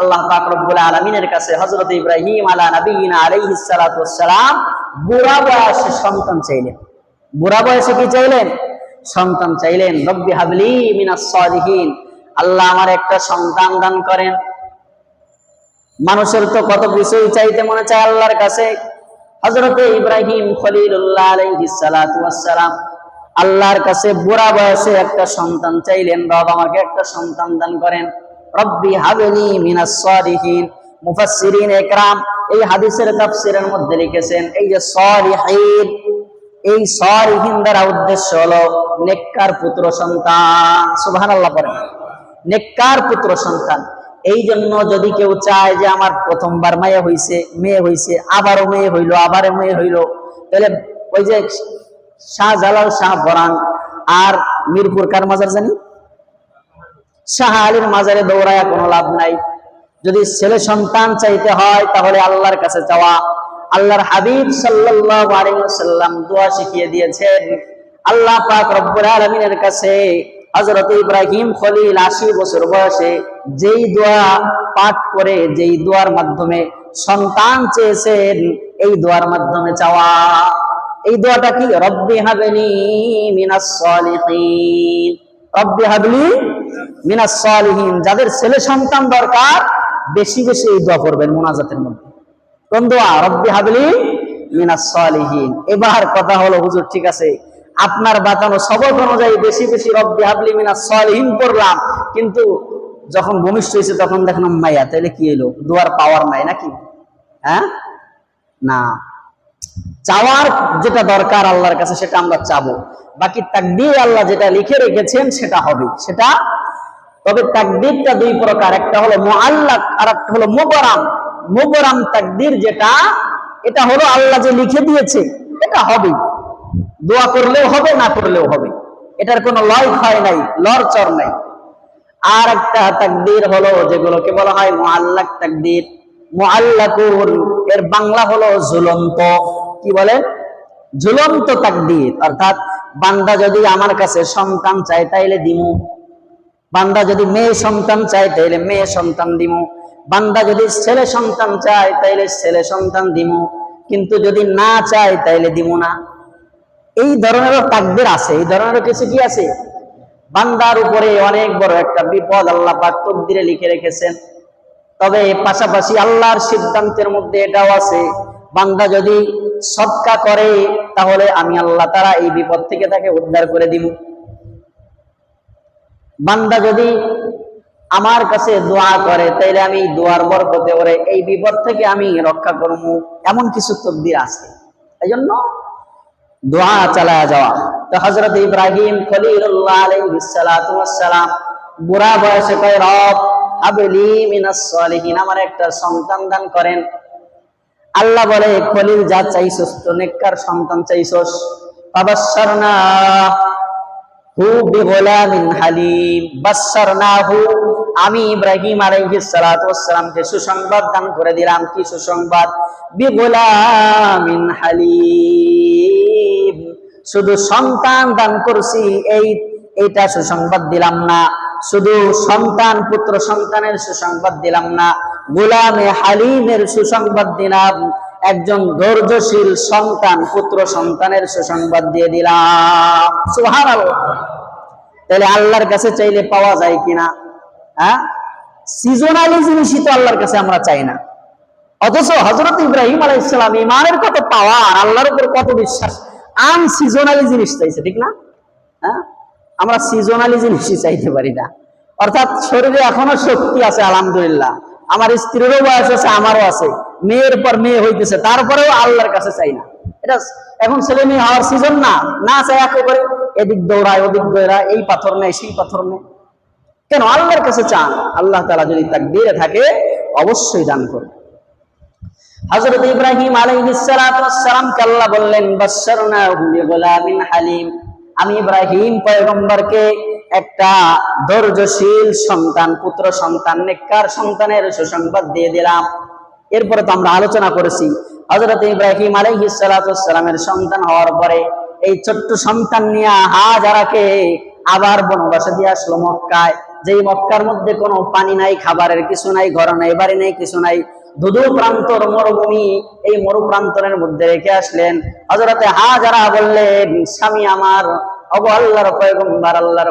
আল্লাহ পাক রব্বুল আলামিনের কাছে হযরত ইব্রাহিম আলা নবিয়িনা আলাইহিস সালাতু বুড়া বয়সে সন্তান চাইলেন। বুড়া বয়সে কি চাইলেন? সন্তান চাইলেন। রব্বি হাবলি মিনাস সালিহিন। আল্লাহ আমার একটা সন্তান দান করেন। মানুষের তো কত কিছুই চাইতে মনে চায় আল্লাহর কাছে। হযরতে ইব্রাহিম সালাতু আল্লাহর কাছে বুড়া বয়সে একটা সন্তান চাইলেন। রব আমাকে একটা সন্তান দান করেন। রব্বি হাবলি মিনাস সালিহিন। একরাম, এই হাদিসের তাফসীরের মধ্যে লিখেছেন, এই যে সালিহিন, এই সালিহিন দ্বারা উদ্দেশ্য হলো নেককার পুত্র সন্তান। সুবহানাল্লাহ পড়েন। নেককার পুত্র সন্তান। এই জন্য যদি কেউ চায় যে আমার প্রথমবার মায়ে হইছে, মেয়ে হইছে, আবারও মেয়ে হইল, আবারও মেয়ে হইল, তাহলে ওই যে শাহ জালাল শাহ বরান আর মিরপুর কার মাজার জানি? শাহ আলীর মাজারে দৌড়ায় কোনো লাভ নাই। যদি ছেলে সন্তান চাইতে হয়, তাহলে আল্লাহর কাছে চাওয়া আল্লাহর হাবিব ওয়াসাল্লাম দোয়া শিখিয়ে দিয়েছেন, আল্লাহ পাক রব্বুল আলামিনের কাছে হযরত ইব্রাহিম খলিল 80 বছর বয়সে যেই দোয়া পাঠ করে, যেই দোয়ার মাধ্যমে সন্তান চেয়েছেন, এই দোয়ার মাধ্যমে চাওয়া এই দোয়াটা কি? রব্বি হাবলি মিনাস রব্বি হাবলি মিনাস সালিহিন, যাদের ছেলে সন্তান দরকার, বেশি বেশি এই দোয়া করবেন মোনাজাতের মধ্যে। কোন দোয়া? রব্বি হাবলি মিনাস সালিহিন। এবার কথা হলো, হুজুর, ঠিক আছে, আপনার বাতানো সবক অনুযায়ী বেশি বেশি রব্বি হাবলি মিনাস সালিহিন করলাম কিন্তু যখন ভূমিষ্ঠ হয়েছে তখন দেখলাম, মাইয়া তাহলে কি এলো দোয়ার পাওয়ার নাই নাকি? হ্যাঁ? না। চাওয়ার যেটা দরকার আল্লাহর কাছে, সেটা আমরা চাবো। বাকি তাকদির আল্লাহ যেটা লিখে রেখেছেন, সেটা হবে। সেটা তবে তাকদিরটা দুই প্রকার, একটা হলো মুআল্লাক আর একটা হলো মুবরাম মুবরাম তাকদির যেটা, এটা হলো আল্লাহ যে লিখে দিয়েছে, এটা হবে দোয়া করলেও হবে, না করলেও হবে। এটার কোনো লয় ক্ষয় নাই লড়চর নাই। আর একটা তাকদির হলো, যেগুলোকে বলা হয় মুআল্লাক তাকদির। মুআল্লাকুন, এর বাংলা হলো ঝুলন্ত। কি বলে? ঝুলন্ত তাকদির। অর্থাৎ বান্দা যদি আমার কাছে সন্তান চায়, তাইলে দিমু। বান্দা যদি মেয়ে সন্তান চায়, তাইলে মেয়ে সন্তান দিমু। বান্দা যদি ছেলে সন্তান চায়, তাইলে ছেলে সন্তান দিমু। কিন্তু যদি না চায়, তাইলে দিমু না। এই ধরনেরও তাকদির আছে। এই ধরনের কিছু কি আছে? বান্দার উপরে অনেক বড় একটা বিপদ আল্লাহ পাক তকদিরে লিখে রেখেছেন। তবে পাশাপাশি আল্লাহর সিদ্ধান্তের মধ্যে এটাও আছে, বান্দা যদি সৎকা করে, তাহলে আমি আল্লাহ তারা এই বিপদ থেকে তাকে উদ্ধার করে দিব বান্দা যদি আমার কাছে দোয়া করে, তাইলে আমি দোয়ার বরকতে ওরে এই বিপদ থেকে আমি রক্ষা করব এমন কিছু তকদির আছে। এই জন্য দোয়া চালায়া যাওয়া। তো হজরত ইব্রাহিম বুড়া বয়সে কয়, রব সালিহিন। আমার একটা সন্তান দান করেন। আল্লাহ বলে, খলিল, যা চাইছস তো, নেককার সন্তান চাইছস। ফাবাশশারনা আমি ইব্রাহিম আলাইহিস সালাতু ওয়াসসালামকে সুসংবাদ দান করে দিলাম। কি সুসংবাদ? বিগোলামিন হালিম। শুধু সন্তান দান করছি, এই, এইটা সুসংবাদ দিলাম না। শুধু সন্তান, পুত্র সন্তানের সুসংবাদ দিলাম না। গোলামে হালিমের সুসংবাদ দিলাম। একজন ধৈর্যশীল সন্তান, পুত্র সন্তানের সুসংবাদ দিয়ে দিলাম সুবহানাল্লাহ। তাহলে আল্লাহর কাছে চাইলে পাওয়া যায় কিনা? হ্যাঁ? সিজনালি জিনিসই তো আল্লাহর কাছে আমরা চাই না। অথচ হজরত ইব্রাহিম আলাইসালাম ইমানের কত পাওয়ার, আল্লাহর উপর কত বিশ্বাস। আন সিজনালি জিনিস চাইছে ঠিক না? হ্যাঁ? আমরা সিজনালি জিনিসই চাইতে পারি না। অর্থাৎ শরীরে এখনও শক্তি আছে, আলহামদুলিল্লাহ। আমার স্ত্রীরও বয়স আছে, আমারও আছে। মেয়ের পর মেয়ে হইতেছে, তারপরেও আল্লাহর কাছে চাই না। এটা এখন ছেলে মেয়ে হওয়ার সিজন না না চাই একেবারে এদিক দৌড়ায়, ওদিক দৌড়ায়, এই পাথর নেই সেই পাথর নেই কেন? আল্লাহর কাছে চান। আল্লাহ তালা যদি তাক দিয়ে থাকে, অবশ্যই দান করবে। হযরত ইব্রাহিম আলাইহিস সালাতু ওয়াস সালামকে আল্লাহ বললেন হালিম। আমি ইব্রাহিম পয়গম্বরকে একটা ধৈর্যশীল সন্তান, পুত্র সন্তান, নেককার সন্তানের সুসংবাদ দিয়ে দিলাম। এরপরে তো আমরা আলোচনা করেছি, হযরত ইব্রাহিম আলাইহিস সালাতু ওয়াস সালামের সন্তান হওয়ার পরে এই ছোট্ট সন্তান নিয়ে হাজারাকে আবার বনবাসে দিয়ে আসলো মক্কায়। যেই মক্কার মধ্যে কোনো পানি নাই, খাবারের কিছু নাই, ঘর নাই, বাড়ি নাই, কিছু নাই, ধুধু প্রান্তর মরুভূমি এই মরু প্রান্তরের মধ্যে রেখে আসলেন। হজরতে হাজারা বললেন, স্বামী আমার আল্লাহর আল্লাহর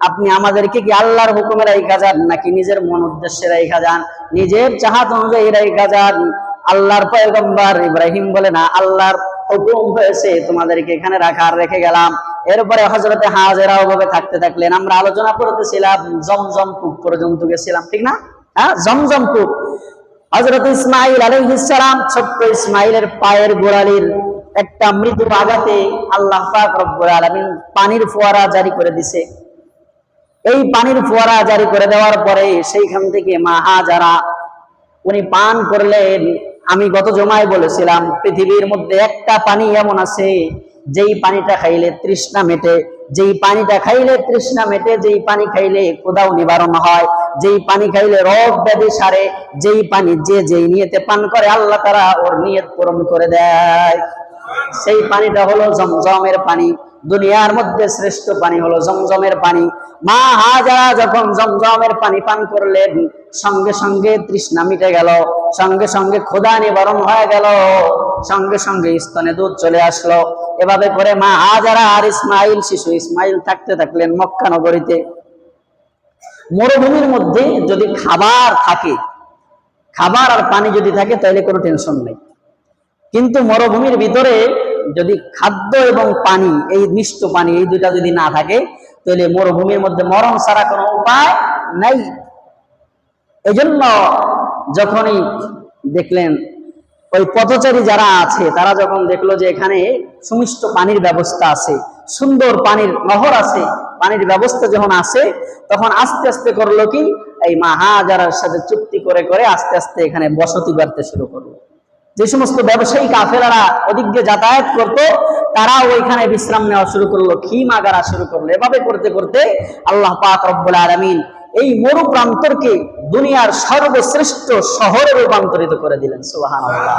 আপনি আমাদেরকে কি আল্লাহর হুকুমে রাইখা যান নাকি নিজের মন উদ্দেশ্যে রাইখা যান? নিজের চাহাত অনুযায়ী রাইখা যান। আল্লাহর পয়গম্বর ইব্রাহিম বলে, না, আল্লাহর হুকুম হয়েছে তোমাদেরকে এখানে রাখার, রেখে গেলাম। এরপরে হজরতে হাজেরা ওভাবে থাকতে থাকলেন। আমরা আলোচনা করতেছিলাম, জমজম কূপ পর্যন্ত গেছিলাম, ঠিক না? হ্যাঁ জমজম কূপ। হজরত ইসমাইল আলাইহিসসালাম ছোট্ট ইসমাইলের পায়ের গোড়ালির একটা মৃদু আঘাতে আল্লাহ আলামিন পানির ফোয়ারা জারি করে দিছে। এই পানির ফোয়ারা জারি করে দেওয়ার পরে সেইখান থেকে মা হাজারা, উনি পান করলেন। আমি গত জমায় বলেছিলাম, পৃথিবীর মধ্যে একটা পানি এমন আছে, যেই পানিটা খাইলে তৃষ্ণা মেটে, যেই পানিটা খাইলে তৃষ্ণা মেটে, যেই পানি খাইলে কোদাও নিবারণ হয়, যেই পানি খাইলে রোগ ব্যাধি সারে, যেই পানি যে যেই নিয়েতে পান করে, আল্লাহ তারা ওর নিয়ত পূরণ করে দেয়। সেই পানিটা হলো জমজমের পানি। দুনিয়ার মধ্যে শ্রেষ্ঠ পানি হলো জমজমের পানি। মা হাজারা যখন জমজমের পানি পান করলেন, সঙ্গে সঙ্গে তৃষ্ণা মিটে গেল, সঙ্গে সঙ্গে ক্ষুধা নিবারণ হয়ে গেল, সঙ্গে সঙ্গে স্তনে দুধ চলে আসলো। এভাবে করে মা হাজারা আর ইসমাইল, শিশু ইসমাইল থাকতে থাকলেন মক্কা নগরীতে। মরুভূমির মধ্যে যদি খাবার থাকে, খাবার আর পানি যদি থাকে, তাহলে কোনো টেনশন নেই। কিন্তু মরুভূমির ভিতরে যদি খাদ্য এবং পানি, এই মিষ্ট পানি, এই দুটা যদি না থাকে, তাহলে মরুভূমির মধ্যে মরণ ছাড়া কোনো উপায় নাই। এই জন্য যখনই দেখলেন ওই পথচারী যারা আছে, তারা যখন দেখল যে এখানে সুমিষ্ট পানির ব্যবস্থা আছে, সুন্দর পানির নহর আছে, পানির ব্যবস্থা যখন আছে, তখন আস্তে আস্তে করল কি? এই মাহাজারার সাথে চুক্তি করে করে আস্তে আস্তে এখানে বসতি বাড়তে শুরু করল। যে সমস্ত ব্যবসায়ী কাফেলারা দিয়ে যাতায়াত করতো তারা ওইখানে বিশ্রাম নেওয়া শুরু করল খিমা গাড়া শুরু করল। এভাবে করতে করতে আল্লাহ পাক রব্বুল আলামিন এই মরু প্রান্তরকে দুনিয়ার সর্বশ্রেষ্ঠ শহরে রূপান্তরিত করে দিলেন, সুবহানাল্লাহ।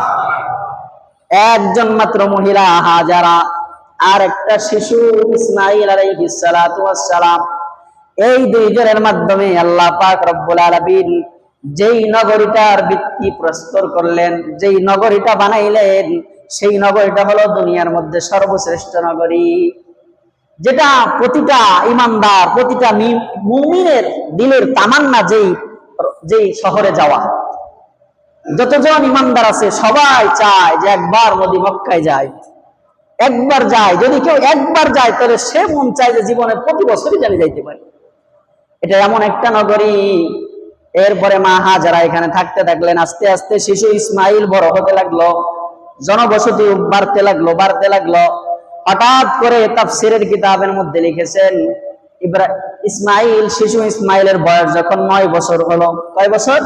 একজন মাত্র মহিলা, হাজারা আর একটা শিশু ইসমাইল আলাইহিস সালাম। এই দুইজনের মাধ্যমে আল্লাহ পাক রব্বুল আলামিন যেই নগরীটার ভিত্তি প্রস্তর করলেন, যেই নগরীটা বানাইলেন, সেই নগরীটা হলো দুনিয়ার মধ্যে সর্বশ্রেষ্ঠ নগরী। যেটা প্রতিটা ইমানদার, প্রতিটা মুমিনের দিলের তামান্না যেই যেই শহরে যাওয়া। যতজন ইমানদার আছে, সবাই চায় যে একবার নদী মক্কায় যায়। একবার যায়, যদি কেউ একবার যায়, তাহলে সে মন চায় যে জীবনে প্রতি বছরই জানি যাইতে পারে। এটা এমন একটা নগরী এরপরে মা হাজারা এখানে থাকতে থাকলেন, আস্তে আস্তে শিশু ইসমাইল বড় হতে লাগল, জনবসতি বাড়তে লাগল বাড়তে লাগল। হঠাৎ করে তাফসিরের কিতাবের মধ্যে লিখেছেন ইসমাইল, শিশু ইসমাইলের বয়স যখন নয় বছর হলো, কয় বছর?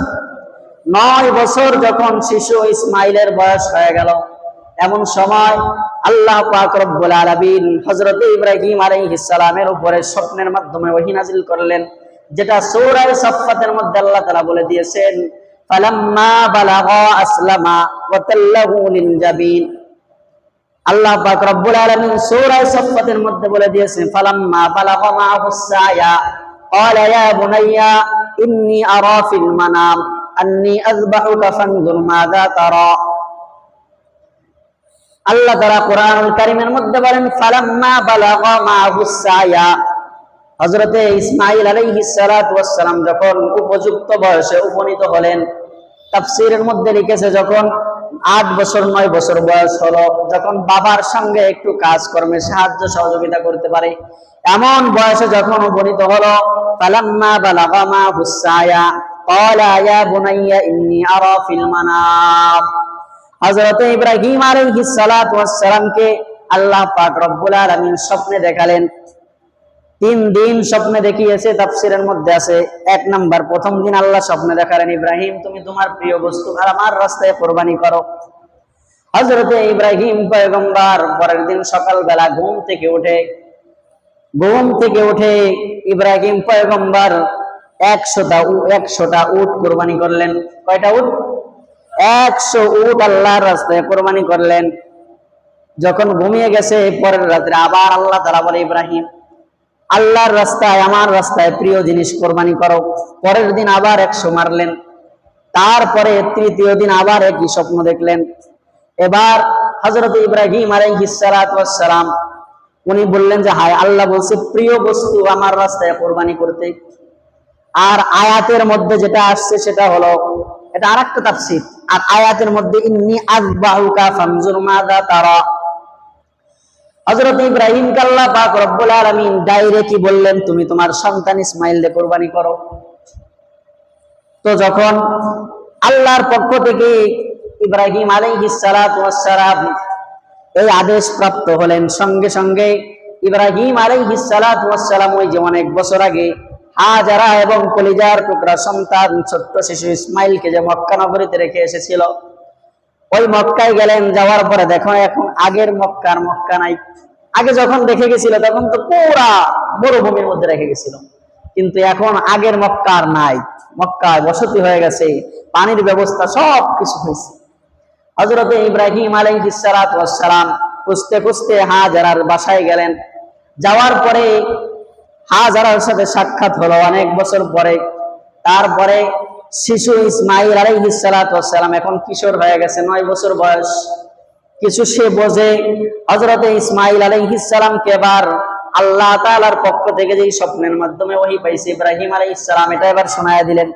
নয় বছর যখন শিশু ইসমাইলের বয়স হয়ে গেল। এমন সময় আল্লাহ পাক রব্বুল আলামিন ইব্রাহিম আলাইহিস সালামের উপরে স্বপ্নের মাধ্যমে ওহী নাজিল করলেন। যেটা সৌরায় সফাতের মধ্যে আল্লাহ তালা বলে দিয়েছেন আল্লাহ পাক রব্বুল মধ্যে বলে দিয়েছেন, ফালাম্মা আল্লাহ তাআলা মধ্যে বলেন, ফালাম্মা বালাগা মা সায়া। হজরতে ইসমাইল আলাইহিসালাম যখন উপযুক্ত বয়সে উপনীত হলেন, তাফসিরের মধ্যে লিখেছে যখন আট বছর, নয় বছর বয়স হলো, যখন বাবার সঙ্গে একটু কাজ কর্মে সাহায্য সহযোগিতা করতে পারে, এমন বয়সে যখন উপনীত হলো, ফালাম্মা বালাগামা হুসায়া, ক্বালা ইয়া বুনাইয়া ইন্নী আরা ফিল ইব্রাহিম আলাইহিস সালাতু আল্লাহ পাক রব্বুল আলমিন স্বপ্নে দেখালেন তিন দিন স্বপ্নে দেখিয়েছে, তাফসিরের মধ্যে আছে এক নাম্বার। প্রথম দিন আল্লাহ স্বপ্নে দেখালেন, ইব্রাহিম, তুমি তোমার প্রিয় বস্তু আর আমার রাস্তায় কোরবানি করো। হযরতে ইব্রাহিম পয়গম্বর পরের দিন সকালবেলা ঘুম থেকে উঠে, ঘুম থেকে উঠে ইব্রাহিম পয়গম্বর একশোটা একশোটা উট কোরবানি করলেন। কয়টা উট? একশো উট আল্লাহর রাস্তায় কোরবানি করলেন। যখন ঘুমিয়ে গেছে, পরের রাত্রে আবার আল্লাহ তারা বলে, ইব্রাহিম আল্লাহর রাস্তায়, আমার রাস্তায় প্রিয় জিনিস কোরবানি করো। পরের দিন আবার একশো মারলেন। তারপরে তৃতীয় দিন আবার একই স্বপ্ন দেখলেন। এবার হজরত ইব্রাহিম আলাইহিসালাম উনি বললেন যে, হায় আল্লাহ বলছে, প্রিয় বস্তু আমার রাস্তায় কোরবানি করতে। আর আয়াতের মধ্যে যেটা আসছে সেটা হলো, এটা আর একটা তাফসির। আর আয়াতের মধ্যে, ইন্নি আজবাহুকা ফানজুর মাযা তারা। হযরত ইব্রাহিম কাল্লা পাক রব্বুল আলামিন ডাইরেক্টলি বললেন, তুমি তোমার সন্তান ইসমাইল কোরবানি করো। তো যখন আল্লাহর পক্ষ থেকে ইব্রাহিম আলাইহিস সালাতু ওয়াস সালাম এই আদেশ প্রাপ্ত হলেন, সঙ্গে সঙ্গে ইব্রাহিম আলাইহিস সালাতু ওয়াস সালাম ওই যে অনেক বছর আগে হাজারা এবং কলিজার টুকরা সন্তান ছোট্ট শিশু ইসমাইলকে যে মক্কা নগরীতে রেখে এসেছিল ওই মক্কায় গেলেন, যাওয়ার পরে দেখো এখন আগের মক্কার মক্কা নাই। আগে যখন দেখে গেছিল, তখন তো পুরা মরুভূমির মধ্যে রেখে গেছিল। কিন্তু এখন আগের মক্কার নাই। মক্কায় বসতি হয়ে গেছে, পানির ব্যবস্থা সব কিছু হয়েছে। হজরত ইব্রাহিম আলাইহিসালাম খুঁজতে খুঁজতে হাজারার বাসায় গেলেন। যাওয়ার পরে হাজারার সাথে সাক্ষাৎ হলো অনেক বছর পরে। তারপরে শিশু ইসমাইল আলাইহিসালাম এখন কিশোর হয়ে গেছে, নয় বছর বয়স। কিছু সে বোঝে হজরত ইসমাইল আলাইহিসালামকে এবার আল্লাহ তাআলার পক্ষ থেকে যেই স্বপ্নের মাধ্যমে ওহি পাইছে ইব্রাহিম আলাইহিসসালাম এটা এবার শোনায় দিলেন।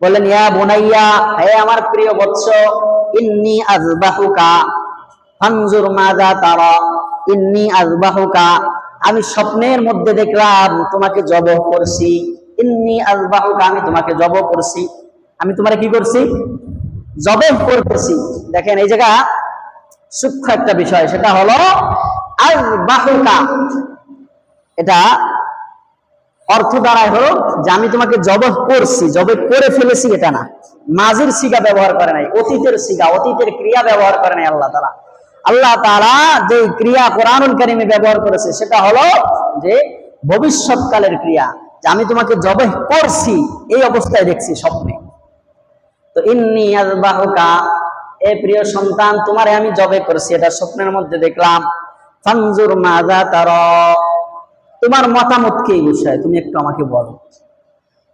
বললেন, ইয়া বোনাইয়া, হে আমার প্রিয় বৎস, ইন্নি আজবাহুকা ফানজুর মাযা তারা, ইন্নি আজবাহুকা আমি স্বপ্নের মধ্যে দেখলাম তোমাকে জব করছি। ইন্নি আজবাহুকা আমি তোমাকে জব করছি। আমি তোমারে কি করছি? জবে করতেছি। দেখেন, এই জায়গা সূক্ষ্ম একটা বিষয়, সেটা হলো আজবাহুকা এটা অর্থ দ্বারাই হলো যে আমি তোমাকে জবহ করছি, জবে করে ফেলেছি এটা না। মাজির সিগা ব্যবহার করে নাই, অতীতের সিগা অতীতের ক্রিয়া ব্যবহার করে নাই আল্লাহ তালা আল্লাহ তালা যে ক্রিয়া কোরআনুল কারিমে ব্যবহার করেছে, সেটা হলো যে ভবিষ্যৎকালের ক্রিয়া। যে আমি তোমাকে জবে করছি, এই অবস্থায় দেখছি স্বপ্নে। তো ইন্নি আজবাহুকা এ প্রিয় সন্তান, তোমারে আমি জবে করছি, এটা স্বপ্নের মধ্যে দেখলাম। ফানজুর মাজা তার। তোমার মতামত কি এই বিষয়ে? তুমি একটু আমাকে বলো।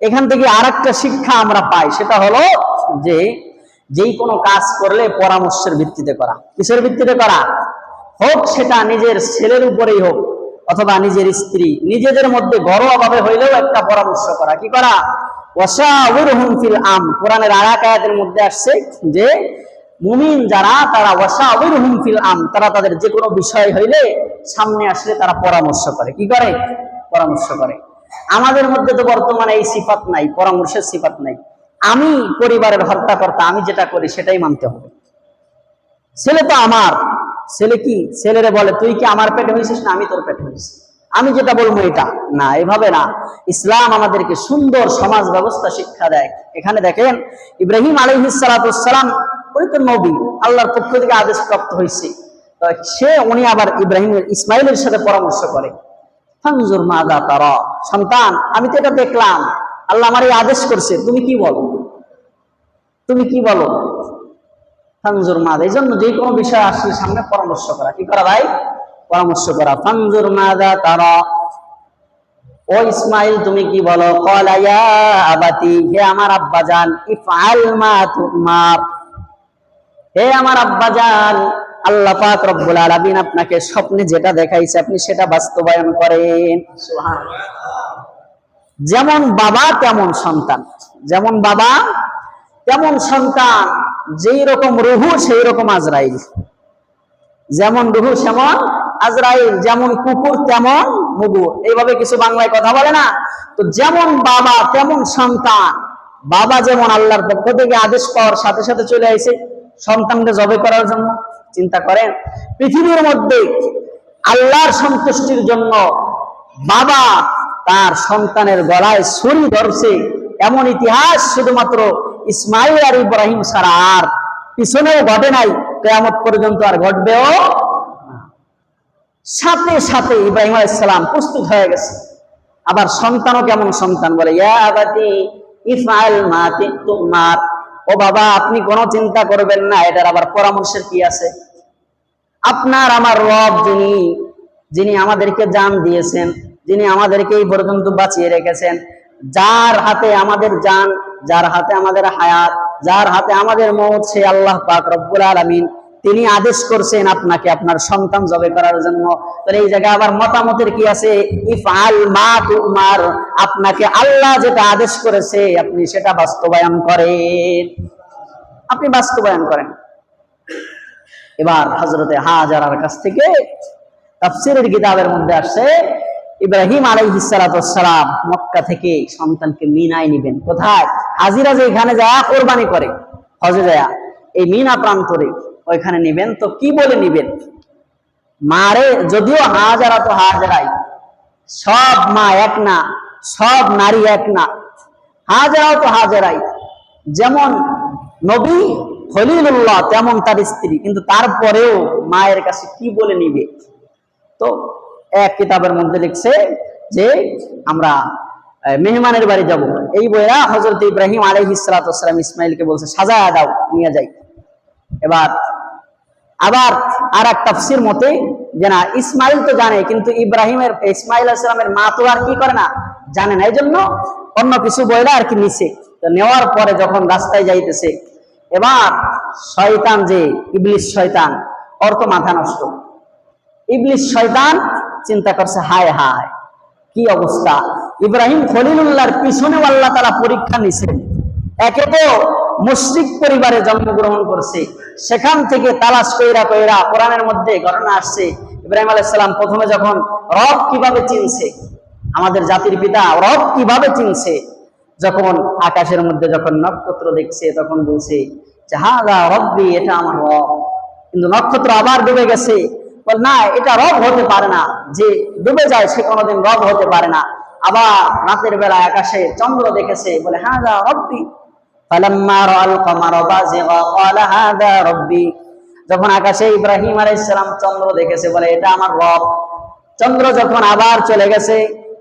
এখান থেকে আর শিক্ষা আমরা পাই, সেটা হলো যে যেই কোনো কাজ করলে পরামর্শের ভিত্তিতে করা। কিসের ভিত্তিতে করা? হোক সেটা নিজের ছেলের উপরেই হোক অথবা নিজের স্ত্রী, নিজেদের মধ্যে ঘরোয়া হইলেও একটা পরামর্শ করা। কি করা? ওয়াশাউরহুম ফিল আম কোরআনের আয়াত আয়াতের মধ্যে আসছে যে, মুমিন যারা, তারা ওয়াশাউরহুম ফিল আম তারা তাদের যে কোনো বিষয় হইলে সামনে আসলে তারা পরামর্শ করে। কি করে? পরামর্শ করে। আমাদের মধ্যে তো বর্তমানে এই সিফাত নাই, পরামর্শের সিফাত নাই। আমি পরিবারের হত্যাকর্তা, আমি যেটা করি সেটাই মানতে হবে। ছেলে তো আমার ছেলে কি? ছেলেরে বলে, তুই কি আমার পেটে হয়েছিস না আমি তোর পেটে হয়েছি আমি যেটা বলব এটা না, এভাবে না। ইসলাম আমাদেরকে সুন্দর সমাজ ব্যবস্থা, শিক্ষা দেয়। এখানে দেখেন, ইব্রাহিম আলহিসালাম ওই তো নবী, আল্লাহর পক্ষ থেকে আদেশ প্রাপ্ত হয়েছে। সে, উনি আবার ইব্রাহিম ইসমাইলের সাথে পরামর্শ করে। সন্তান, আমি তো এটা দেখলাম। আল্লাহ আমার এই আদেশ করছে। তুমি কি বলো? তুমি কি বলো? ফানজুর মাদা। এই জন্য যে কোনো বিষয় আসলে সামনে পরামর্শ করা। কি করা ভাই? পরামর্শ করা। ফানজুর মাদা তারা। ও ইসমাইল, তুমি কি বলো? কলাইয়া আবাতি, হে আমার আব্বা জান ইফআল মা তুমার হে আমার আব্বা জান আল্লাহ পাক রব্বুল আলামিন আপনাকে স্বপ্নে যেটা দেখাইছে, আপনি সেটা বাস্তবায়ন করেন। যেমন বাবা, তেমন সন্তান। যেমন বাবা, তেমন সন্তান। যেই রকম রুহু, সেই রকম আজরাইল। যেমন রুহু, সেমন আজরাইল। যেমন কুকুর, তেমন মুগু এইভাবে কিছু বাংলায় কথা বলে না? তো যেমন বাবা, তেমন সন্তান। বাবা যেমন আল্লাহর পক্ষ থেকে আদেশ পাওয়ার সাথে সাথে চলে আসে সন্তানকে জবে করার জন্য, চিন্তা করেন। পৃথিবীর মধ্যে আল্লাহর সন্তুষ্টির জন্য বাবা তার সন্তানের গলায় ছুরি ধরছে। এমন ইতিহাস শুধুমাত্র ইসমাইল আর ইব্রাহিম ছাড়া আর পিছনেও ঘটে নাই, কেয়ামত পর্যন্ত আর ঘটবেও সাথে সাথে ইব্রাহিম আলাইসালাম প্রস্তুত হয়ে গেছে। আবার সন্তানও কেমন সন্তান বলে, ইয়া আবাতি ইফআল মা। ও বাবা, আপনি কোনো চিন্তা করবেন না, এটার আবার পরামর্শের কি আছে? আপনার আমার রব যিনি যিনি আমাদেরকে জান দিয়েছেন, যিনি আমাদেরকে এই পর্যন্ত বাঁচিয়ে রেখেছেন, যার হাতে আমাদের জান যার হাতে আমাদের হায়াত, যার হাতে আমাদের মৌত, সে আল্লাহ পাক রব্বুল আলামিন তিনি আদেশ করছেন আপনাকে আপনার সন্তান জবে করার জন্য। তাহলে এই জায়গায় আবার মতামতের কি আছে? ইফআল মা তুমার, আপনাকে আল্লাহ যেটা আদেশ করেছে, আপনি সেটা বাস্তবায়ন করেন। আপনি বাস্তবায়ন করেন। এবার হজরতে হাজারার কাছ থেকে তাফসিরের কিতাবের মধ্যে আসছে, ইব্রাহিম আলাইহিসালাম মক্কা থেকে সন্তানকে মিনায় নিবেন। কোথায়? হাজিরা যে এখানে যায়, কোরবানি করে, হজে যায়। এই মিনা প্রান্তরে ওইখানে নিবেন। তো কি বলে নিবেন? মারে, যদিও হাজারা তো হাজারাই। সব মা এক না, সব নারী এক না। হাজারাও তো হাজারাই। যেমন নবী খলিলুল্লাহ, তেমন তার স্ত্রী। কিন্তু তারপরেও মায়ের কাছে কি বলে নিবে? তো এক কিতাবের মধ্যে লিখছে যে আমরা মেহমানের বাড়ি যাব। এই বইরা হজরত ইব্রাহিম আলহ ইসলাতাম ইসমাইলকে বলছে সাজা দাও, নিয়ে যাই। এবার আবার আর এক তাফসির মতে যে না ইসমাইল তো জানে, কিন্তু ইব্রাহিমের ইসমাইল ইসলামের মা তো আর কি করে না? জানে না। এই জন্য অন্য কিছু বইরা আর কি নিছে। তো নেওয়ার পরে যখন রাস্তায় যাইতেছে, এবার শয়তান যে ইবলিশ শয়তান তো মাথা নষ্ট। ইবলিশ শয়তান চিন্তা করছে, হায় হায়, কি অবস্থা? ইব্রাহিম খলিলুল্লাহর পিছনেও আল্লাহ তারা পরীক্ষা নিছেন। একে তো মুশরিক পরিবারে জন্মগ্রহণ করছে। সেখান থেকে তালাশ কইরা কইরা কোরআনের মধ্যে ঘটনা আসছে। ইব্রাহিম আলাইসালাম প্রথমে যখন রব কীভাবে চিনছে, আমাদের জাতির পিতা রব কীভাবে চিনছে, যখন আকাশের মধ্যে যখন নক্ষত্র দেখছে, তখন বলছে যে হ্যাঁ রব্বি, এটা আমার রব। কিন্তু নক্ষত্র আবার ডুবে গেছে। বল, না, এটা রব হতে পারে না। যে ডুবে যায়, সে কোনোদিন রব হতে পারে না। আবার রাতের বেলা আকাশে চন্দ্র দেখেছে, বলে যা রব্বি। যখন আকাশে ইব্রাহিম আলাইহিস সালাম চন্দ্র দেখেছে, বলে, এটা আমার রব। চন্দ্র যখন আবার চলে গেছে,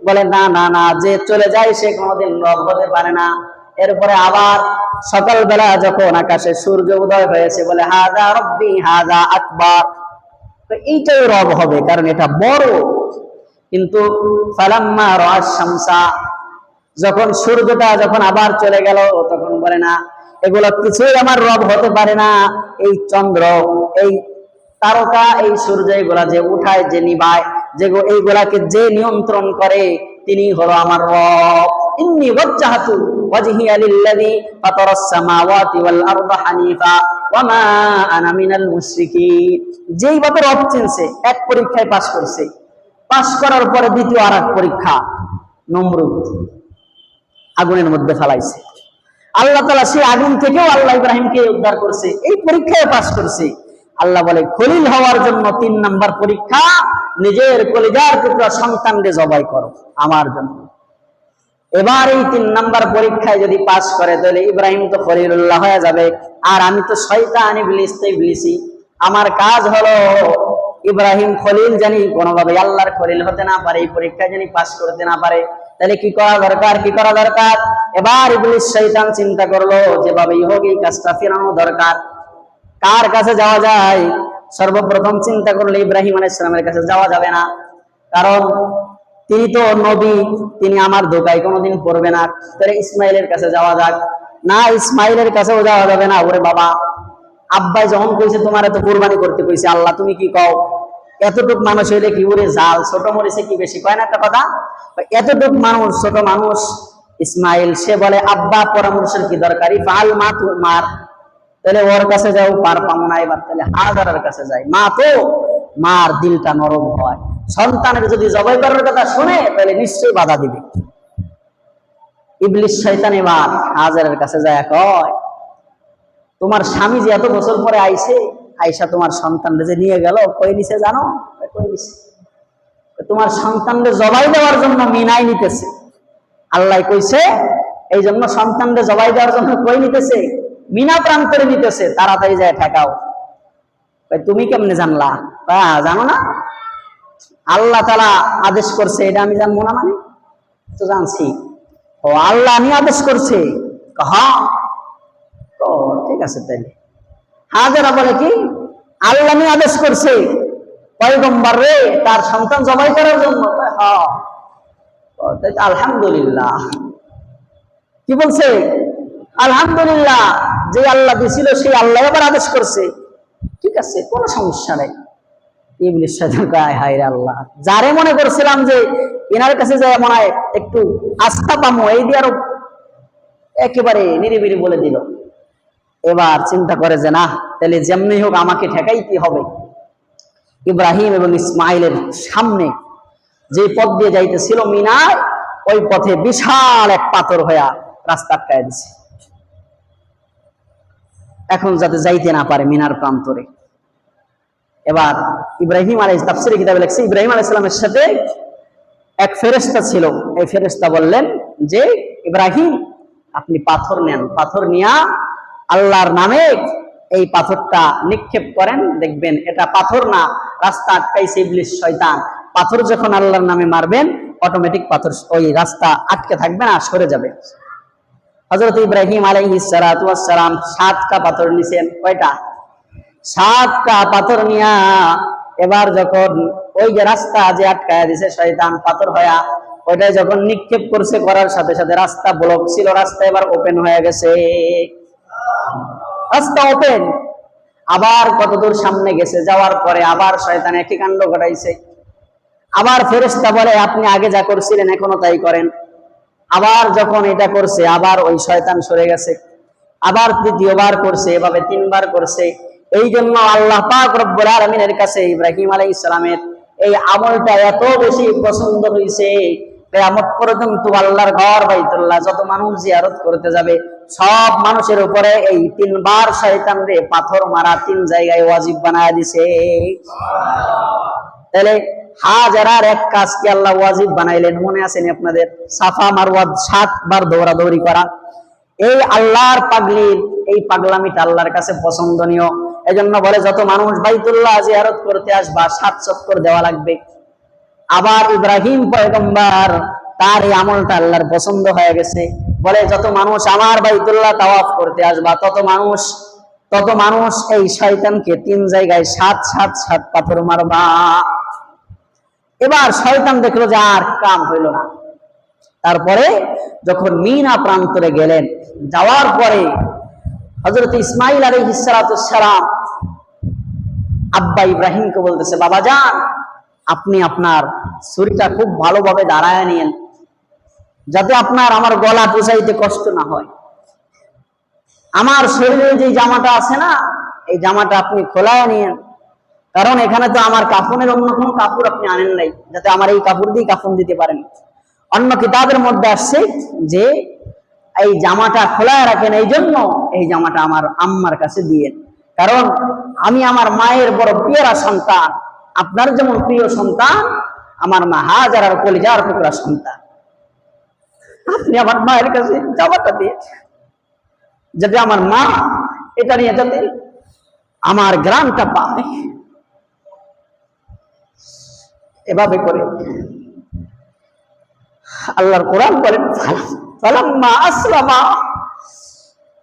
বলে, না না না, যে চলে যায় সে কোনোদিন রব হতে পারে না। এরপরে আবার সকালবেলা যখন আকাশে সূর্য উদয় হয়েছে, বলে হাদা রব্বি হাদা আকবার। তো এইটাই রব হবে, কারণ এটা বড় কিন্তু ফালাম্মা রাজ শামসা, যখন সূর্যটা যখন আবার চলে গেল, তখন বলে না, এগুলো কিছুই আমার রব হতে পারে না, এই চন্দ্র, এই তারকা, এই সূর্য এগুলা যে উঠায়, যে নিবায়, যে এইগুলাকে যে নিয়ন্ত্রণ করে, তিনি হলো আমার রব। ইন্নি ওয়াজ্জাহাতু ওয়াজহিয়া লিল্লাযী ফাতারাস সামাওয়াতি ওয়াল আরদা হানিফা, ওয়া মা আনা মিনাল মুশরিকিন। যেই রব চিনছে, এক পরীক্ষায় পাশ করছে। পাশ করার পরে দ্বিতীয় আর পরীক্ষা, নমরুদ আগুনের মধ্যে ফেলাইছে। আল্লাহ তালা সেই আগুন থেকেও আল্লাহ ইব্রাহিমকে উদ্ধার করছে, এই পরীক্ষায় পাশ করছে। আল্লাহ বলে, খলিল হওয়ার জন্য তিন নাম্বার পরীক্ষা, নিজের কলিজার টুকরা সন্তানকে জবাই করো, আমার জন্য। এবার এই তিন নাম্বার পরীক্ষায় যদি পাশ করে, তাহলে ইব্রাহিম তো খলিলুল্লাহ হয়ে যাবে। আর আমি তো শয়তান, ইবলিস তো ইবলিসি আমার কাজ হলো ইব্রাহিম খলিল জানি, কোনোভাবে আল্লাহর খলিল হতে না পারে, এই পরীক্ষায় জানি পাশ করতে না পারে। তাহলে কি করা দরকার? কি করা দরকার? এবার ইবলিস শয়তান চিন্তা করল যেভাবেই হোক, এই কাজটা ফেরানো দরকার। কার কাছে যাওয়া যায়? সর্বপ্রথম চিন্তা করলে ইব্রাহিম আলাইসালামের কাছে যাওয়া যাবে না। কারণ তিনি তো নবী, তিনি আমার ধোকায় কোনোদিন পড়বে না। তাহলে ইসমাইলের কাছে যাওয়া যাক। না, ইসমাইলের কাছেও যাওয়া যাবে না। ওরে বাবা, আব্বাই যখন কইছে, তোমার এত কোরবানি করতে কইছে আল্লাহ, তুমি কি কও? এতটুক মানুষ হইলে কি ওরে জাল, ছোট মরিছে কি বেশি? কয় না একটা কথা? এতটুক মানুষ, ছোট মানুষ, ইসমাইল, সে বলে, আব্বা, পরামর্শের কি দরকারি? ফাল মা তু মার। তাহলে ওর কাছে যাও, পার পাবো না এবার, তাহলে হাজারের কাছে যাই। মা তো, মার দিলটা নরম হয়। সন্তানের যদি জবাই করার কথা শুনে, তাহলে নিশ্চয়ই বাধা দিবে। ইবলিশ শয়তান এবার হাজারের কাছে যায়, কয়, তোমার স্বামী যে এত বছর পরে আইছে আইসা তোমার সন্তানরে যে নিয়ে গেল, কই নিছে জানো? কই নিছে? তোমার সন্তানরে জবাই দেওয়ার জন্য মিনাই নিতেছে। আল্লাহ কইছে, এই জন্য সন্তানরে জবাই দেওয়ার জন্য কই নিতেছে? মিনা প্রান্তরে নিতেছে, তাড়াতাড়ি যায় ঠেকাও। তুমি কেমনে জানলা? জানো না? আল্লাহ তালা আদেশ করছে, এটা আমি জানব না মানে? তো জানছি। ও, আল্লাহ আমি আদেশ করছে। হ্যাঁ ঠিক আছে তাইলে। হাজারা বলে কি? আল্লাহ আমি আদেশ করছে, পয়গম্বর রে, তার সন্তান জবাই করার জন্য। হ্যাঁ। আলহামদুলিল্লাহ। কি বলছে? আলহামদুলিল্লাহ, যে আল্লাহ দিছিল, সেই আল্লাহ আবার আদেশ করছে। ঠিক আছে, কোনো সমস্যা নেই। হায় আল্লাহ। যারে মনে করছিলাম যে এনার কাছে যায় মনে হয় একটু আস্থা পামো, এই দিয়ে আরও একেবারে নিরিবিরি বলে দিল। এবার চিন্তা করে যে না তাহলে যেমনি হোক আমাকে ঠেকাইতে হবে। ইব্রাহিম এবং ইসমাইলের সামনে যে পথ দিয়ে যাইতেছিল মিনায় ওই পথে বিশাল এক পাথর হইয়া রাস্তা আটকায় দিছে। এখন যাতে যাইতে না পারে মিনার প্রান্তরে। এবার ইব্রাহিম আলাই তাফসির কিতাবে লেখছে, ইব্রাহিম আলাই ইসলামের সাথে এক ফেরেস্তা ছিল। এই ফেরেস্তা বললেন যে, ইব্রাহিম, আপনি পাথর নেন। পাথর নিয়া আল্লাহর নামে এই পাথরটা নিক্ষেপ করেন, দেখবেন এটা পাথর না, রাস্তা আটকাইছে ইবলিশ শয়তান। পাথর যখন আল্লাহর নামে মারবেন অটোমেটিক পাথর ওই রাস্তা আটকে থাকবে না, সরে যাবে। হজরত ইব্রাহিম আলাইহিস সালাতু ওয়াস সালাম সাতটা পাথর নিছেন, কয়টা? সাতটা পাথর নিয়া এবার যখন ওই যে রাস্তা যে আটকায় দিছে শয়তান পাথর হয়া, ওইটাই যখন নিক্ষেপ করছে করার সাথে সাথে রাস্তা ব্লক ছিল, রাস্তা এবার ওপেন হয়ে গেছে। রাস্তা ওপেন আবার কতদূর সামনে গেছে, যাওয়ার পরে আবার শয়তান একই কাণ্ড ঘটাইছে। আবার ফেরেশতা বলে, আপনি আগে যা করছিলেন, এখনও তাই করেন। আবার যখন এটা করছে, আবার ওই শয়তান সরে গেছে। আবার তৃতীয়বার করছে, এভাবে তিনবার করছে। এই জন্য আল্লাহ পাক রব্বুল আলামিনের কাছে ইব্রাহিম আলাইহিস সালামের এই আমলটা এত বেশি পছন্দ হয়েছে কিয়ামত পর্যন্ত আল্লাহর ঘর বাইতুল্লাহ, যত মানুষ জিয়ারত করতে যাবে সব মানুষের উপরে এই তিনবার শয়তান রে পাথর মারা তিন জায়গায় ওয়াজিব বানায় দিছে। তাহলে হাজারার এক কাজ কি আল্লাহ ওয়াজিব বানাইলেন? মনে আছেন আপনাদের? সাফা মারওয়া সাতবার দৌড়াদৌড়ি করা। এই আল্লাহর পাগলির এই পাগলামিটা আল্লাহর কাছে পছন্দনীয়। এজন্য বলে, যত মানুষ বাইতুল্লাহ জিয়ারত করতে আসবা, সাত চক্কর দেওয়া লাগবে। আবার ইব্রাহিম পয়গম্বর তার এই আমলটা আল্লাহর পছন্দ হয়ে গেছে। বলে, যত মানুষ আমার বাইতুল্লাহ তাওয়াফ করতে আসবা, তত মানুষ তত মানুষ এই শয়তানকে তিন জায়গায় সাত সাত সাত পাথর মারবা। এবার শয়তান দেখল যে আর কাম হইল না। তারপরে যখন মিনা প্রান্তরে গেলেন, যাওয়ার পরে হজরত ইসমাইল আলী সালাম আব্বা ইব্রাহিমকে বলতেছে, বাবা যান আপনি আপনার শরীরটা খুব ভালোভাবে দাঁড়ায় নিয়েন। যাতে আপনার আমার গলা পোষাইতে কষ্ট না হয়। আমার শরীরে যে জামাটা আছে না, এই জামাটা আপনি খোলায় নিয়েন। কারণ এখানে তো আমার কাফনের অন্য কোনো কাপড় আপনি আনেন নাই, যাতে আমার এই কাপড় দিয়ে কাফন দিতে পারেন। অন্য কিতাবের মধ্যে আসছে যে, এই জামাটা খোলায় রাখেন, এই জন্য এই জামাটা আমার আম্মার কাছে দিয়েন। কারণ আমি আমার মায়ের বড় প্রিয়রা সন্তান, আপনার যেমন প্রিয় সন্তান, আমার মা হাজার আর কলিজার টুকরা সন্তান। আপনি আমার মায়ের কাছে জামাটা দিয়েছেন যাতে আমার মা এটা নিয়ে যাতে আমার গ্রামটা পায়, এভাবে করে আল্লাহর কোরআন বলেন ফালাম্মা আসলামা।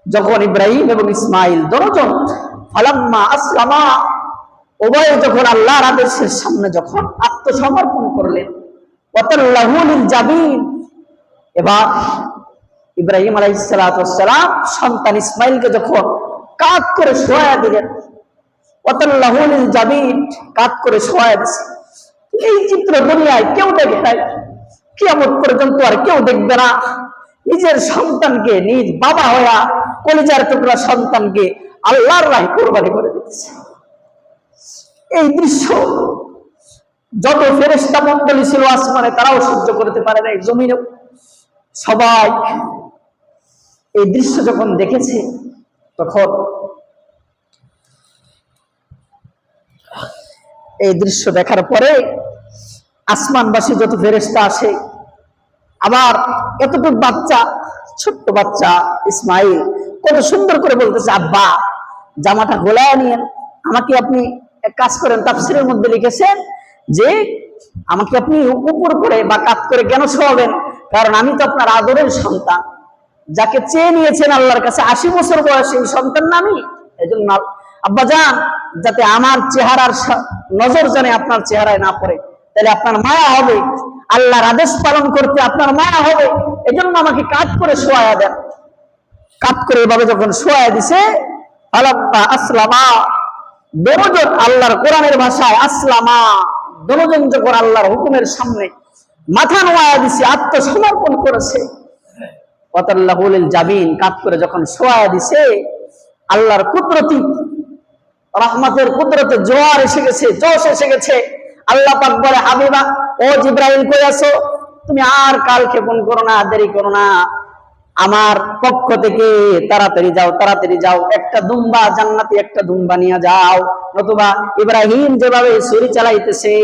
যখন ইব্রাহিম এবং ইসমাইল দুজন ফালাম্মা আসলামা। উভয়ে যখন আল্লাহর আদেশের সামনে যখন আত্মসমর্পণ করলেন ওয়াতাল্লাহুল জাবিন। এবার ইব্রাহিম আলাইহিসসালাম সন্তান ইসমাইলকে যখন কাত করে শোয়া দিলেন কাত করে এই চিত্র কেউ আর কেউ দেখবে না। নিজের সন্তানকে, নিজ বাবা হইয়া কলিজার টুকরা সন্তানকে আল্লাহর রায় কোরবানি করে দিতেছে। এই দৃশ্য যত ফেরেস্তা মন্ডলী ছিল আসমানে, তারাও সহ্য করতে পারে না জমিনে সবাই এই দৃশ্য যখন দেখেছে, তখন এই দৃশ্য দেখার পরে আসমানবাসী যত ফেরেস্তা আসে, আবার এতটুকু বাচ্চা, ছোট্ট বাচ্চা ইসমাইল, কত সুন্দর করে বলতেছে, আব্বা, জামাটা গোলায় নিয়েন আমাকে আপনি এক কাজ করেন, তাফসিরের মধ্যে লিখেছেন যে, আমাকে আপনি উপর করে বা কাত করে কেন শোয়াবেন? কারণ আমি তো আপনার আদরের সন্তান। যাকে চেয়ে নিয়েছেন আল্লাহর কাছে আশি বছর বয়সে এই সন্তান না আমি? এই জন্য আব্বা যান, যাতে আমার চেহারার নজর জানে আপনার চেহারায় না পড়ে। তাহলে আপনার মায়া হবে। আল্লাহর আদেশ পালন করতে আপনার মায়া হবে। এজন্য আমাকে কাজ করে শোয়া দেন। কাজ করে এভাবে যখন শোয়া দিছে আলাম্মা আসলামা দনোজন আল্লাহর কোরআনের ভাষায় আসলামা দনোজন যখন আল্লাহর হুকুমের সামনে মাথা নোয়া দিছে, আত্মসমর্পণ করেছে। ওয়াতাল্লাহুল জাবিন কাত করে যখন শোয়া দিছে, আল্লাহর কুদরতি, রহমতের কুদরতে জোয়ার এসে গেছে, জোশ এসে গেছে। আল্লাহ পাক বলে, হাবিবা, ও জিব্রাইল, কই আছো? তুমি আর কাল ক্ষেপণ করো না, দেরি করো না। আমার পক্ষ থেকে তাড়াতাড়ি যাও তাড়াতাড়ি যাও। একটা দুম্বা জান্নাতি, একটা দুম্বা নিয়ে যাও। নতুবা ইব্রাহিম যেভাবে ছুরি চালাইতেছে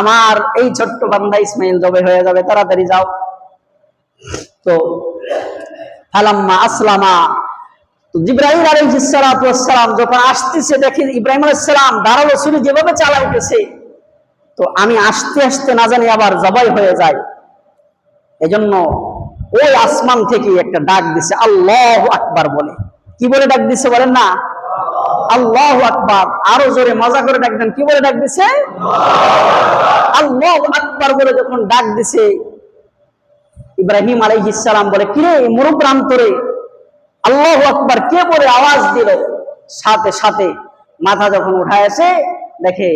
আমার এই ছোট্ট বান্দা ইসমাইল জবে হয়ে যাবে, তাড়াতাড়ি যাও। তো, ফালাম্মা আসলামা। আলাইহিস সালাতু যখন আসতেছে, দেখি ইব্রাহিম আলাইহিস সালাম দাঁড়াল ছুরি যেভাবে চালাইতেছে, তো আমি আসতে আসতে না জানি আবার জবাই হয়ে যায়। এজন্য ওই আসমান থেকে একটা ডাক দিছে, আল্লাহ আকবার বলে। কি বলে ডাক দিছে বলেন না? আল্লাহ আকবার। আরও জোরে মজা করে ডাক দেন কি বলে ডাক দিছে আল্লাহ আকবার বলে যখন ডাক দিছে ইব্রাহিম আলাইহিস সালাম বলে, কিরে মরুপ্রান্তরে আল্লাহ আকবার কে বলে আওয়াজ দিল? সাথে সাথে মাথা যখন উঠায়ছে দেখে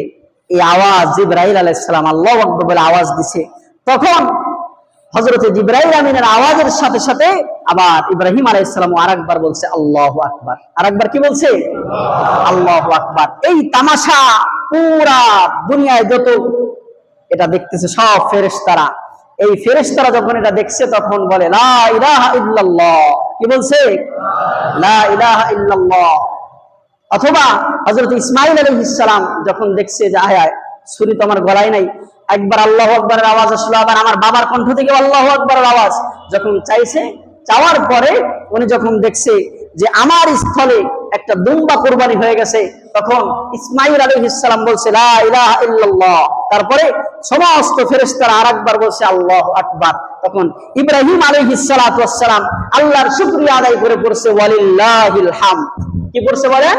এই আওয়াজ জিব্রাহিল আলাইহিস সালাম আল্লাহ আকবার বলে আওয়াজ দিছে। তখন হজরতে জিব্রাহিম আমিনের আওয়াজের সাথে সাথে আবার ইব্রাহিম আলাইহিস সালাম আরেকবার বলছে, আল্লাহ আকবার। আরেকবার কি বলছে? আল্লাহ আকবার। এই তামাশা পুরা দুনিয়ায় যত এটা দেখতেছে সব ফেরেশতারা। এই ফেরেশতারা যখন এটা দেখছে, তখন বলে, লা কি বলছে? লা অথবা হযরত ইসমাইল আলাইহিস ইসলাম যখন দেখছে যে আয়, ছুরি তো আমার গলায় নাই। একবার আল্লাহু আকবারের আওয়াজ আসলো, আবার আমার বাবার কণ্ঠ থেকে আল্লাহু আকবারের আওয়াজ। যখন চাইছে, চাওয়ার পরে উনি যখন দেখছে যে আমার স্থলে একটা দুম্বা কোরবানি হয়ে গেছে, তখন ইসমাইল আলাইহিস সালাম বলছে তারপরে সমস্ত ফেরেশতারা আরেকবার বলছে, আল্লাহু আকবার। তখন ইব্রাহিম ওয়াস সালাম আল্লাহর শুকরিয়া আদায় করে পড়ছে, ওয়ালিল্লাহিল হামদ। কি পড়ছে বলেন?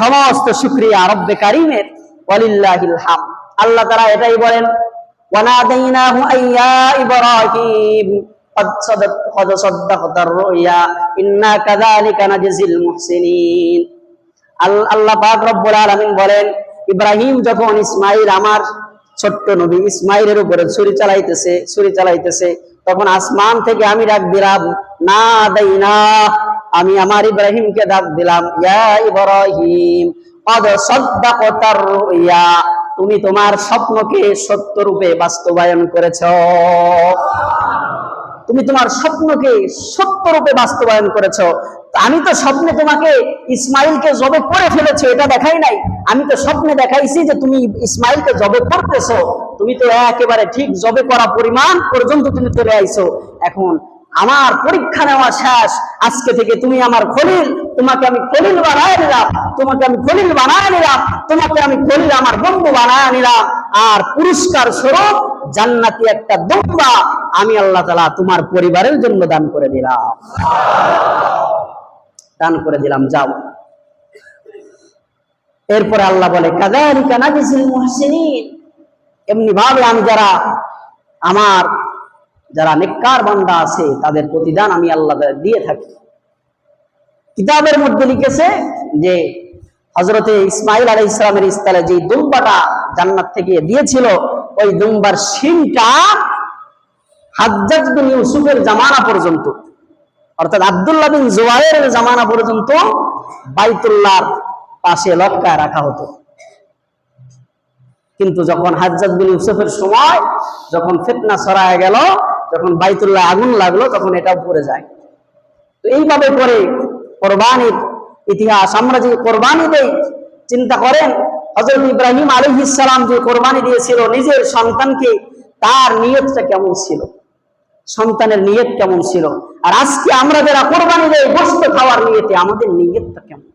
সমস্ত শুকরিয়া রব্বে কারিমের, ওয়ালিল্লাহিল হাম আল্লাহ তারা এটাই বলেন বলেন, ইব্রাহিম ইসমাইল আমার ছোট্ট ইসমাইলের উপরে চালাইতেছে চালাইতেছে, তখন আসমান থেকে আমি ডাক দিলাম না দেই না আমি আমার ইব্রাহিমকে ডাক দিলাম, ইয়া ইব্রাহিম তুমি তোমার স্বপ্নকে সত্য রূপে বাস্তবায়ন করেছ। তুমি তোমার স্বপ্নকে সত্য রূপে বাস্তবায়ন করেছ। আমি তো স্বপ্নে তোমাকে ইসমাইলকে জবে করে ফেলেছো, এটা দেখাই নাই। আমি তো স্বপ্নে দেখাইছি যে তুমি ইসমাইলকে জবে করতেছো। তুমি তো একেবারে ঠিক জবে করা পরিমাণ পর্যন্ত তুমি চলে আইছো। এখন আমার পরীক্ষা নেওয়া শেষ। আজকে থেকে তুমি আমার খলিল, তোমাকে আমি খলিল বানায় নিলাম, তোমাকে আমি খলিল বানায় নিলাম, তোমাকে আমি খলিল আমার বন্ধু বানায় নিলাম। আর পুরস্কার স্বরূপ জান্নাতি একটা দুম্বা আমি আল্লাহ তালা তোমার পরিবারের জন্য দান করে দিলাম। দান করে দিলাম, যাও। এরপরে আল্লাহ বলে কাদালিকা নাজিসিল মুহসিনিন। এমনি ভাবে আমি যারা আমার যারা নেককার বান্দা আছে, তাদের প্রতিদান আমি আল্লাহ দিয়ে থাকি। কিতাবের মধ্যে লিখেছে যে হজরতে ইসমাইল আলাই ইসলামের ইস্তালে যে দুম্বাটা জান্নাত থেকে দিয়েছিল, ওই দুম্বার শিনটা হাজ্জাজ ইউসুফের জামানা পর্যন্ত, অর্থাৎ আব্দুল্লাহ বিন জোয়াইরের জামানা পর্যন্ত বাইতুল্লাহর পাশে লটকায় রাখা হতো। কিন্তু যখন হাজ্জাজ বিন ইউসুফের সময়, যখন ফিতনা ছড়ায় গেল যখন বাইতুল্লাহ আগুন লাগল, তখন এটা পড়ে যায়। তো এইভাবে করে কোরবানির ইতিহাস, আমরা যে কোরবানি দেই চিন্তা করেন হজরত ইব্রাহিম আলহিস সালাম যে কোরবানি দিয়েছিল, নিজের সন্তানকে তার নিয়তটা কেমন ছিল? সন্তানের নিয়ত কেমন ছিল? আর আজকে আমরা যারা কোরবানি দেয় গোস্ত খাওয়ার নিয়তে আমাদের নিয়তটা কেমন?